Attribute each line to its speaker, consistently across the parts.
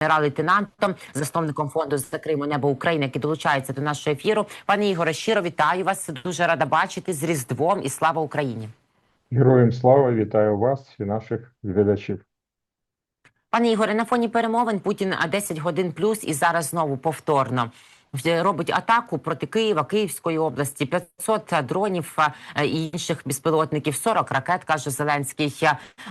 Speaker 1: генерал-лейтенантом, засновником фонду за Криму Небо України, який долучається до нашого ефіру. Пане Ігоре, щиро вітаю вас. Дуже рада бачити з Різдвом і слава Україні.
Speaker 2: Героям слава, вітаю вас і наших глядачів.
Speaker 1: Пане Ігоре, на фоні перемовин Путін а 10 годин плюс і зараз знову повторно робить атаку проти Києва, Київської області, 500 дронів е, і інших безпілотників, 40 ракет, каже Зеленський.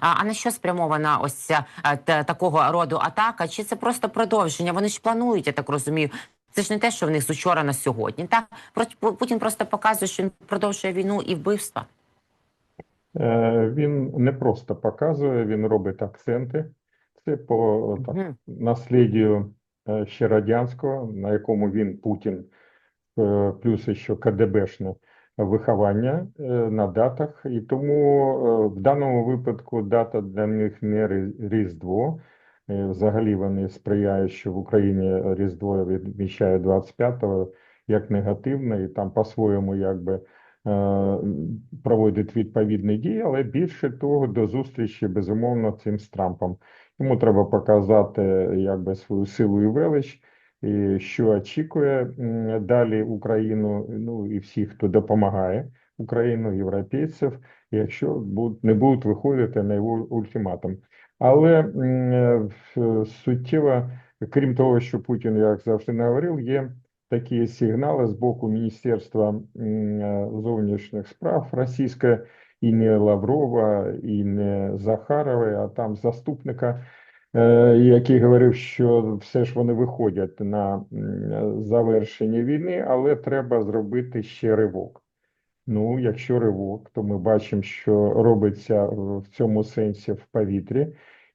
Speaker 1: А, а на що спрямована ось е, та- такого роду атака? Чи це просто продовження? Вони ж планують, я так розумію. Це ж не те, що в них з учора на сьогодні. Так Путін просто показує, що він продовжує війну і вбивства.
Speaker 2: Е, Він не просто показує, він робить акценти. Це по так, наслідію е, ще радянського, на якому він Путін, е, плюс ще КДБшне виховання е, на датах. І тому е, в даному випадку дата для них не Різдво. Е, Взагалі вони сприяють, що в Україні Різдво відмічає 25-го як негативне, і там по-своєму якби е, проводить відповідні дії, але більше того, до зустрічі безумовно цим з Трампом. Йому треба показати якби свою силу і велич, і що очікує далі Україну, ну і всіх, хто допомагає Україну, європейців, якщо будуть, не будуть виходити на його ультиматум. Але суттєво, крім того, що Путін, як завжди говорив, є такі сигнали з боку Міністерства зовнішніх справ російське, і не Лаврова, і не Захарової, а там заступника, е, який говорив, що все ж вони виходять на завершення війни, але треба зробити ще ривок. Ну, якщо ривок, то ми бачимо, що робиться в цьому сенсі в повітрі,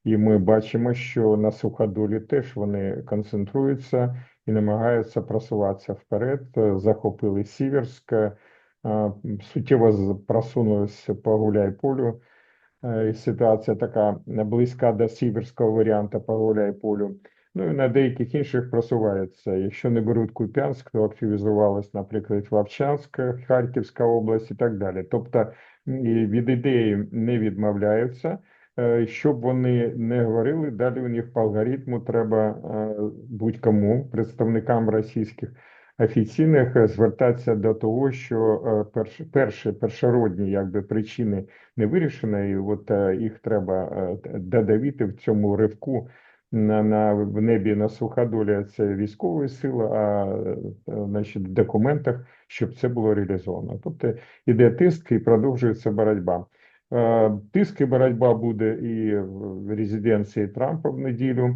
Speaker 2: і ми бачимо, що на суходолі теж вони концентруються і намагаються просуватися вперед. Захопили Сіверськ, е, суттєво просунулися по Гуляйполю. Е, і Ситуація така близька до сіверського варіанту по Гуляйполю. Ну і на деяких інших просуваються. Якщо не беруть Куп'янськ, то активізувалась, наприклад, Вовчанськ, Харківська область і так далі. Тобто від ідеї не відмовляються. Е, Щоб вони не говорили, далі у них по алгоритму треба е, будь-кому, представникам російських офіційних, е, звертатися до того, що е, перші, перші першородні якби, причини не вирішені, і от е, їх треба додавити в цьому ривку на, на в небі на суходолі це військової сили, а значить, в документах, щоб це було реалізовано. Тобто іде тиск і продовжується боротьба. Тиск і боротьба буде і в резиденції Трампа в неділю.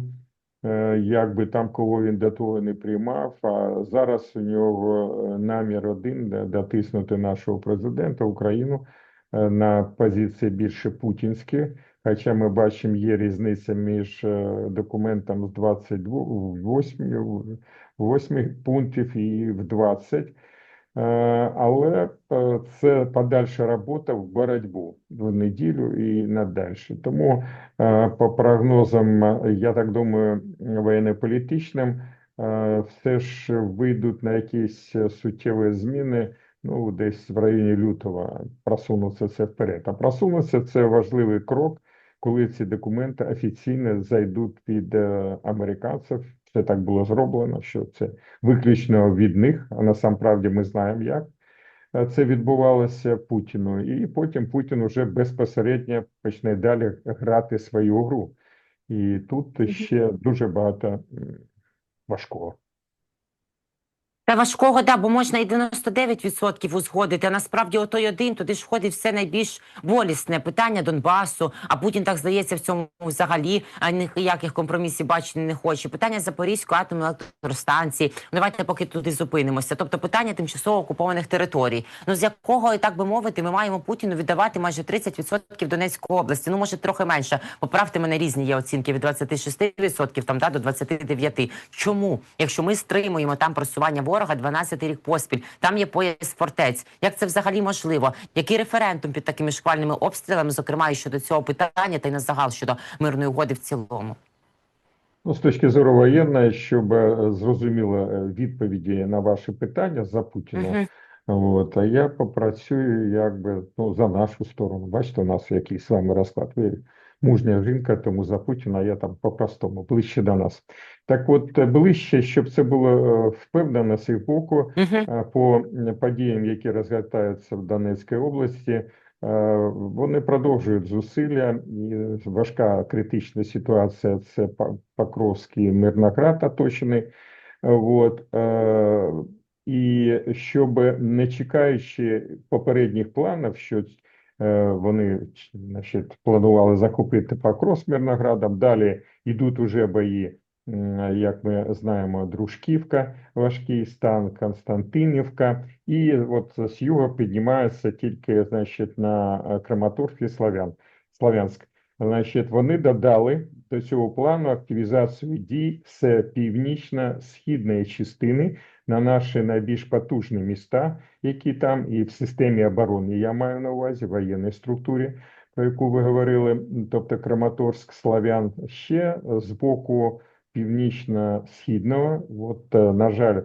Speaker 2: Е, Як би там кого він до того не приймав, а зараз у нього е, намір один дотиснути нашого президента Україну е, на позиції більше путінські. Хоча ми бачимо, є різниця між документом з 28 8 пунктів і в 20. Е, Але е, це подальша робота в боротьбу в неділю і надальше. Тому е, по прогнозам, я так думаю, воєнно-політичним, все ж вийдуть на якісь суттєві зміни, ну, десь в районі лютого просунуться це вперед. А просунуться це важливий крок, коли ці документи офіційно зайдуть під американців. Це так було зроблено, що це виключно від них, а насамправді ми знаємо, як е, це відбувалося Путіну. І потім Путін уже безпосередньо почне далі грати свою гру. І тут ще дуже багато важкого.
Speaker 1: Та важкого, да, бо можна і 99% узгодити, а насправді отой один, туди ж входить все найбільш болісне питання Донбасу, а Путін, так здається, в цьому взагалі ніяких компромісів бачити не хоче. Питання Запорізької атомної електростанції. Ну, давайте поки туди зупинимося. Тобто питання тимчасово окупованих територій. Ну, з якого, і так би мовити, ми маємо Путіну віддавати майже 30% Донецької області. Ну, може, трохи менше. Поправте мене, різні є оцінки від 26% там, да, до 29%. Чому? Якщо ми стримуємо там просування ворога 12 рік поспіль, там є пояс фортець. Як це взагалі можливо? Який референдум під такими шквальними обстрілами, зокрема і щодо цього питання, та й на загал щодо мирної угоди в цілому?
Speaker 2: Ну, з точки зору воєнної, щоб е, зрозуміло е, відповіді на ваші питання за Путіна.
Speaker 1: Мгм.
Speaker 2: От, а я попрацюю якби ну, за нашу сторону. Бачите, у нас якийсь з вами розклад. Ви мужня жінка, тому за Путіна я там по-простому, ближче до нас. Так от, е, ближче, щоб це було е, впевнено з їх боку. Е, по подіям, які розгортаються в Донецькій області, вони продовжують зусилля. І важка критична ситуація це Покровський Мирноград оточений. От, і щоб не чекаючи попередніх планів, що вони значить, планували захопити Покров з Мирноградом, далі йдуть уже бої, як ми знаємо, Дружківка, важкий стан, Константинівка, і от з юга піднімаються тільки, значить, на е, Краматорськ і Славян, Славянськ. Значить, вони додали до цього плану активізацію дій з північно-східної частини на наші найбільш потужні міста, які там і в системі оборони, я маю на увазі, воєнній структурі, про яку ви говорили, тобто Краматорськ, Славян, ще з боку північно-східного. От, е, на жаль,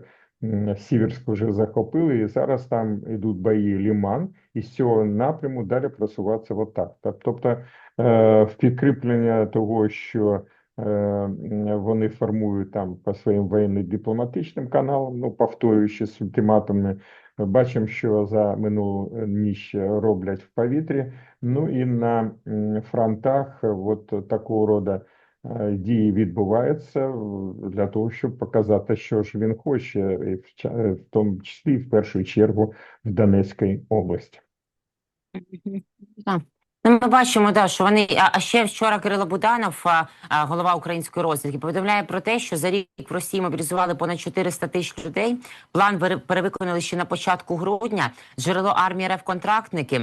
Speaker 2: Сіверськ вже захопили, і зараз там йдуть бої Ліман, і з цього напряму далі просуватися отак. Тобто, е, в підкріплення того, що вони формують там по своїм воєнно-дипломатичним каналам, ну, повторюючи з ультиматумами, бачимо, що за минулу е, ніч роблять в повітрі. Ну і на фронтах е, от такого роду е, дії відбуваються для того, щоб показати, що ж він хоче, е, в тому числі в першу чергу в Донецькій області.
Speaker 1: Ну, ми бачимо, да, що вони. А, ще вчора Кирило Буданов, голова української розвідки, повідомляє про те, що за рік в Росії мобілізували понад 400 тисяч людей. План пере- перевиконали ще на початку грудня. Джерело армії РФ контрактники.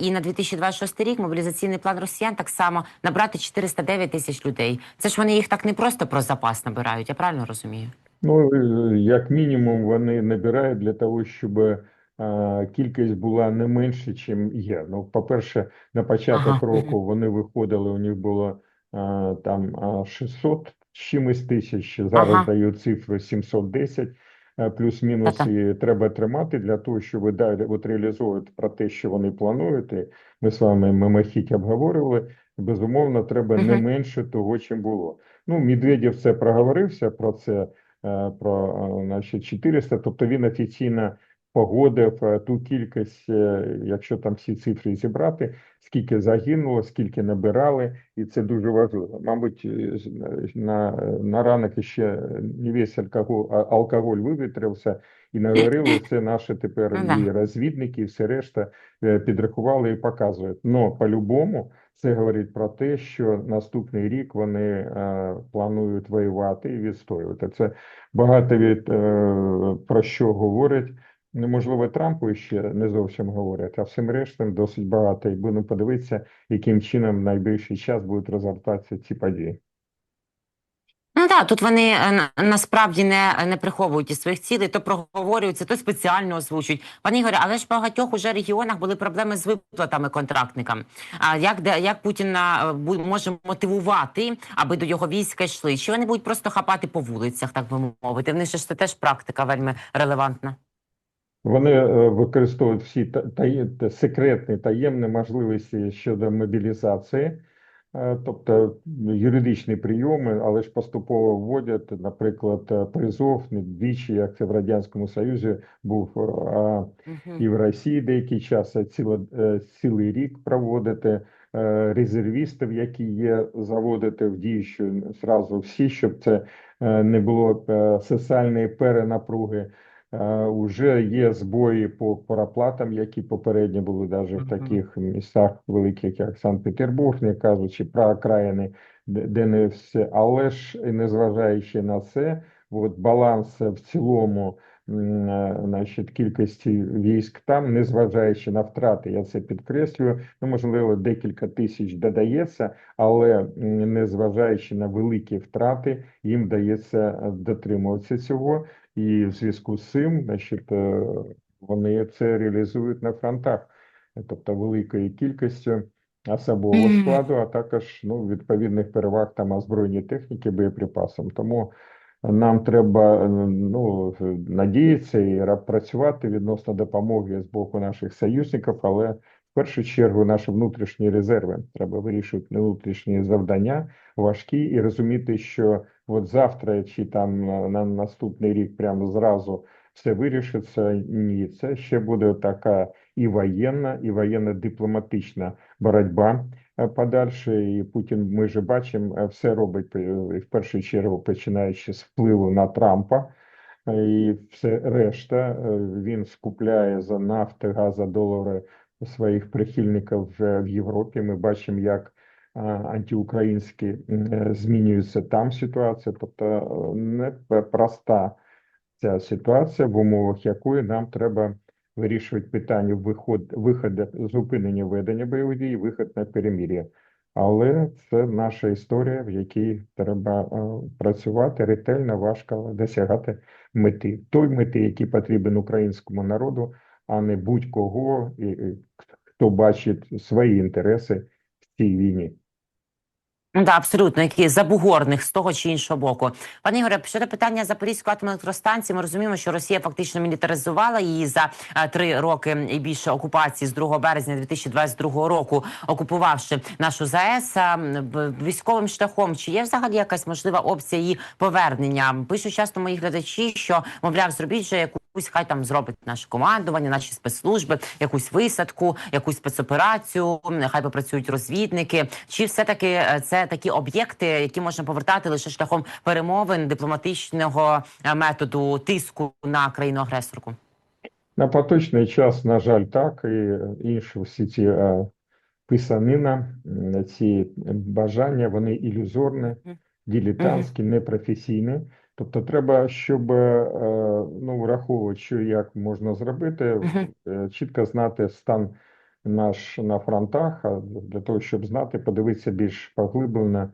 Speaker 1: І на 2026 рік мобілізаційний план росіян так само набрати 409 тисяч людей. Це ж вони їх так не просто про запас набирають, я правильно розумію?
Speaker 2: Ну, як мінімум, вони набирають для того, щоб кількість була не менше, чим є. Ну, по-перше, на початок
Speaker 1: Ага,
Speaker 2: року вони виходили, у них було там е, 600 чимось тисяч, зараз
Speaker 1: Ага.
Speaker 2: дають цифру 710, е, плюс-мінус, і треба тримати для того, щоб далі от реалізовувати про те, що вони планують. І ми з вами мимохідь обговорювали. Безумовно, треба не менше того, чим було. Ну, Медведєв це проговорився про це про значить, 400, тобто він офіційно погодив е, ту кількість, е, якщо там всі цифри зібрати, скільки загинуло, скільки набирали, і це дуже важливо. Мабуть, е, на, на ранок ще не весь алкоголь, а- алкоголь вивітрився і наговорили, це наші тепер
Speaker 1: Ну
Speaker 2: і розвідники, і все решта підрахували і показують. Но по-любому це говорить про те, що наступний рік вони е, планують воювати і відстоювати. Це багато від е, про що говорять. Ну, можливо, Трампу ще не зовсім говорять, а всім рештам досить багато. І будемо подивитися, яким чином в найближчий час будуть розгортатися ці події.
Speaker 1: Ну так, тут вони е, насправді не, не приховують своїх цілей, то проговорюються, то спеціально озвучують. Пане Ігорі, але ж в багатьох уже регіонах були проблеми з виплатами контрактникам. А як, де- як Путін а, бу- може мотивувати, аби до його війська йшли? Чи вони будуть просто хапати по вулицях, так би мовити? В них ж це теж практика вельми релевантна.
Speaker 2: Вони е, використовують всі та- секретні таємні можливості щодо мобілізації, е, тобто юридичні прийоми, але ж поступово вводять, наприклад, е, призов не двічі, як це в Радянському Союзі був, а і в Росії деякий час, а ціло, е, цілий рік проводити резервістів, які є, заводити в дію, що зразу всі, щоб це не було соціальної перенапруги. Е, Уже є збої по проплатам, які попередньо були навіть в таких містах великих, як Санкт-Петербург, не кажучи про окраїни, де, не все. Але ж незважаючи на це, от баланс в цілому е, значить, кількості військ там, незважаючи на втрати, я це підкреслюю, ну, можливо, декілька тисяч додається, але незважаючи на великі втрати, їм вдається е, дотримуватися цього. І в зв'язку з цим, значить, е, вони це реалізують на фронтах, тобто великою кількістю особового
Speaker 1: Мгм.
Speaker 2: складу, а також ну, відповідних переваг там озброєній техніки, боєприпасам. Тому нам треба ну, надіятися і ра- працювати відносно допомоги з боку наших союзників, але В першу чергу наші внутрішні резерви треба вирішувати внутрішні завдання важкі і розуміти, що от завтра чи там на, на наступний рік прямо зразу все вирішиться. Ні, це ще буде така і воєнна, і воєнно-дипломатична боротьба е, подальше. І Путін, ми вже бачимо, е, все робить е, в першу чергу, починаючи з впливу на Трампа. І все решта він скупляє за нафти, газ, за долари своїх прихильників в Європі. Ми бачимо, як антиукраїнські м, е, змінюється там ситуація. Тобто е, не проста ця ситуація, в умовах якої нам треба вирішувати питання виход, виходу, зупинення ведення бойових дій, виход на перемир'я. Але це наша історія, в якій треба е, працювати ретельно, важко досягати мети. Той мети, який потрібен українському народу, а не будь-кого, хто бачить свої інтереси цій війні.
Speaker 1: Ну, Да, абсолютно, які забугорних з того чи іншого боку. Пане Ігоре, щодо питання Запорізької атомної електростанції, ми розуміємо, що Росія фактично мілітаризувала її за е, три роки і більше окупації з 2 березня 2022 року, окупувавши нашу ЗАЕС б- військовим шляхом. Чи є взагалі якась можлива опція її повернення? Пишуть часто мої глядачі, що мовляв, зробіть же яку. Якусь хай там зробить наше командування, наші спецслужби, якусь висадку, якусь спецоперацію, хай попрацюють розвідники. Чи все таки е, це такі об'єкти, які можна повертати лише шляхом перемовин дипломатичного е, методу тиску на країну агресорку?
Speaker 2: На поточний час, на жаль, так, і інші всі ці е, писанина, ці бажання, вони ілюзорні, дилетантські, непрофесійні. Тобто треба, щоб е, ну, враховувати, що як можна зробити, е, чітко знати стан наш на фронтах, а для того, щоб знати, подивитися більш поглиблено е,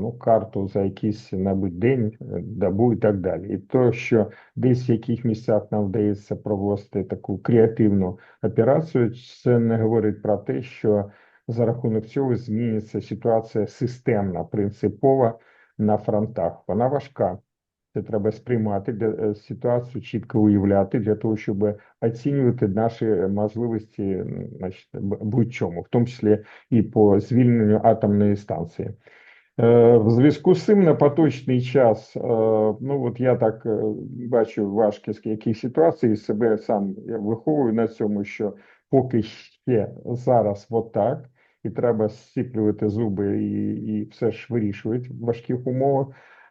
Speaker 2: ну, карту за якийсь, мабуть, день, добу і так далі. І то, що десь в яких місцях нам вдається провести таку креативну операцію, це не говорить про те, що за рахунок цього зміниться ситуація системна, принципова на фронтах. Вона важка. Це треба сприймати для е, ситуацію, чітко уявляти для того, щоб оцінювати наші можливості, значить, будь-чому, в тому числі і по звільненню атомної станції. Е, В зв'язку з цим на поточний час, е, ну от я так е, бачу важкість яких ситуацій, і себе сам я виховую на цьому, що поки ще зараз отак, і треба зціплювати зуби і, і все ж вирішувати в важких умовах.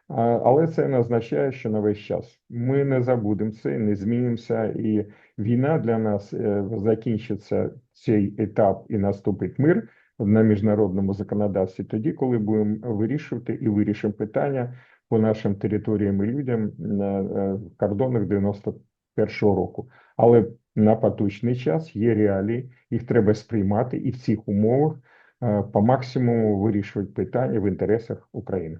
Speaker 2: Але це не означає, що на весь час ми не забудемо це, не змінимося, і війна для нас е, закінчиться цей етап і наступить мир на міжнародному законодавстві тоді, коли будемо вирішувати і вирішимо питання по нашим територіям і людям е, в кордонах 91-го року. Але на поточний час є реалії, їх треба сприймати і в цих умовах е, по максимуму вирішувати питання в інтересах України.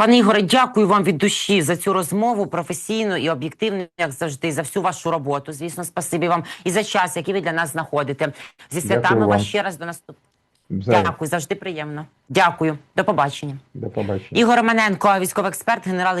Speaker 1: Пане Ігоре, дякую вам від душі за цю розмову професійну і об'єктивну, як завжди, за всю вашу роботу. Звісно, спасибі вам і за час, який ви для нас знаходите. Зі святами вас ще раз до наступного. Дякую, завжди приємно. Дякую, до побачення.
Speaker 2: До побачення.
Speaker 1: Ігор Маненко, військовий експерт, генерал